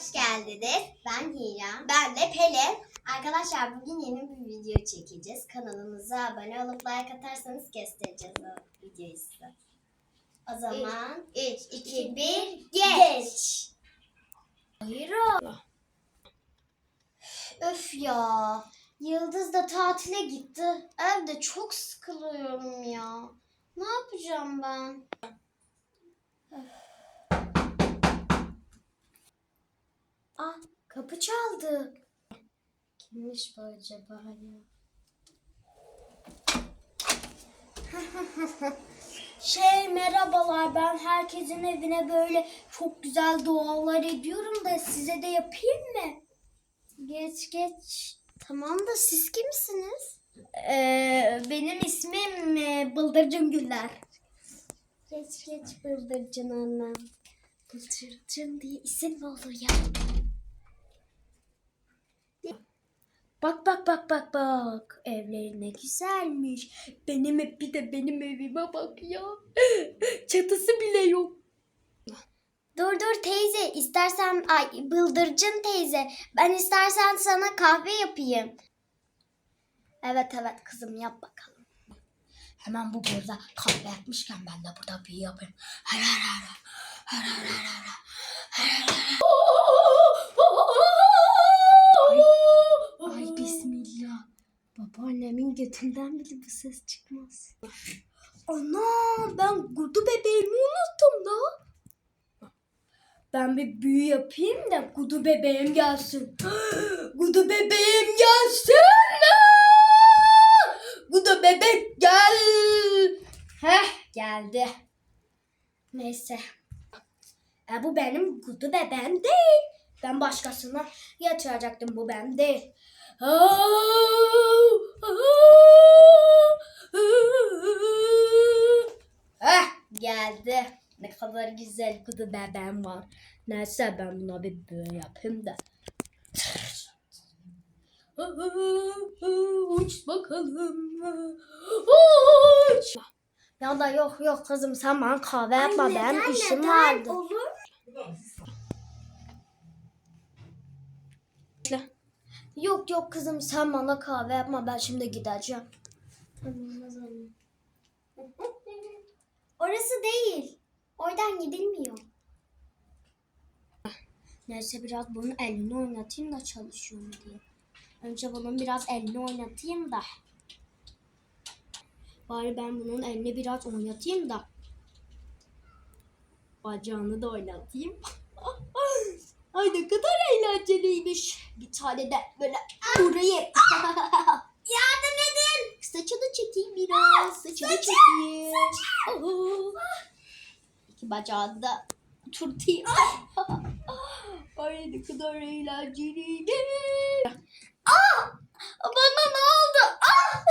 Hoş geldiniz. Ben Hira. Ben de Pelin. Arkadaşlar bugün yeni bir video çekeceğiz. Kanalımıza abone olup like atarsanız göstereceğiz o videoyu size. O zaman 3, 2, 1, geç. Hira. Öf ya. Yıldız da tatile gitti. Evde çok sıkılıyorum ya. Ne yapacağım ben? Ah kapı çaldı. Kimmiş bu acaba ya? Şey merhabalar ben herkesin evine böyle çok güzel dualar ediyorum da size de yapayım mı? Geç geç. Tamam da siz kimsiniz? Ee, benim ismim e, Bıldırcın Güller. Geç geç bıldırcın annem. Bıldırcın diye isim olur ya? Bak bak bak bak bak evleri ne güzelmiş. Benim ev bir de benim evime bak ya. Çatısı bile yok. Dur dur teyze istersen ay bıldırcın teyze ben istersen sana kahve yapayım. Evet evet kızım yap bakalım. Hemen bu burada kahve yapmışken ben de burada bir yapayım. Har har har. Har har har har. Ay, ay bismillah. Babaannemin götünden bile bu ses çıkmaz. Ana ben gudu bebeğimi unuttum da. Ben bir büyü yapayım da gudu bebeğim gelsin. gudu bebeğim gelsin. Gudu bebek gel. Heh geldi. Neyse. E, bu benim gudu bebeğim değil. Ben başkasına yatıracaktım bu ben değil. Heh geldi. Ne kadar güzel kudu bebeğim var. Neyse ben buna bir böyle yapayım da. Uç bakalım. Uç. Ya da yok yok kızım sen bana kahve yapma benim işim vardı. Olur. Yok yok kızım sen bana kahve yapma ben şimdi gideceğim. Orası değil. Oradan gidilmiyor. Neyse biraz bunun elini oynatayım da çalışıyor diye. Önce bunun biraz elini oynatayım da. Bari ben bunun elini biraz oynatayım da. Bacağını da oynatayım. Ay ne kadar eğlenceliymiş. Bir tane de böyle burayı. Yardım edin. Saçını çekeyim biraz. Saçını çekeyim. Aa. İki bacağını da turtayım. Ay ne kadar eğlenceliydi. Bana ne oldu? Ah!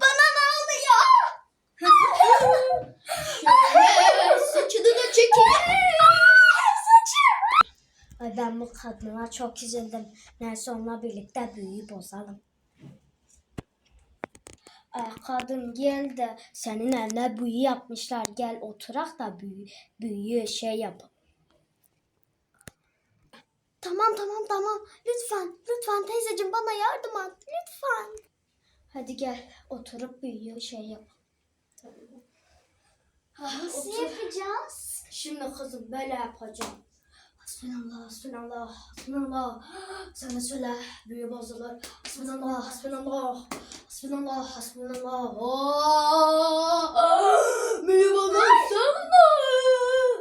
Bana ne oldu ya? Şöyle saçını da çekeyim. Ay ben bu kadına çok üzüldüm. Neyse onunla birlikte büyüyü bozalım. Ay kadın gel de senin eline büyü yapmışlar. Gel oturak da büyü, büyüyü şey yap. Tamam tamam tamam. Lütfen lütfen teyzeciğim bana yardım et. Lütfen. Hadi gel oturup büyüyü şey yap. Ah, Nasıl otur. yapacağız? Şimdi kızım böyle yapacağım. Hasbinallah, hasbinallah, hasbinallah. Sana söyle, büyü bozulur. Hasbinallah, hasbinallah, hasbinallah, hasbinallah. Oh! Büyü.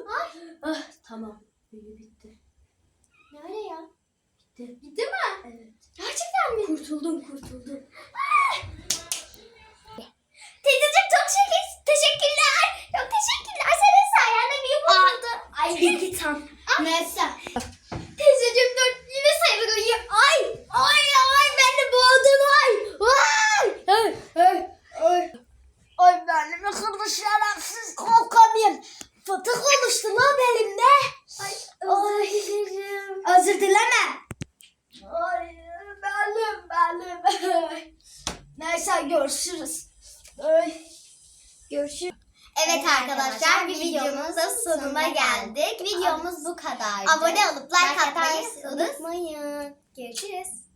Ay. Ah, tamam, büyü bitti. Nerede ya? Bitti. Bitti mi? Evet. Gerçekten mi? Kurtuldum, kurtuldum. Teyzeciğim çok şeker. Teşekkürler. Çok teşekkürler. Senin sayende büyük oldu. Ay, git tam. Neyse. Teyzeciğim dur. Yine sayılıyor. Ay. Ay ay beni boğdun ay. Ay. Ay, ay, ay. Benime kırdı şerefsiz kalkamıyorum. Fıtık oluştu lan belimde. Ay. Ay. Özür dilerim. Özür dileme. Ay belim belim. Neyse görüşürüz. Ay. Görüşürüz. Evet arkadaşlar bir videomuzun sonuna geldik. Videomuz bu kadar. Abone olup like atmayı unutmayın. unutmayın. Görüşürüz.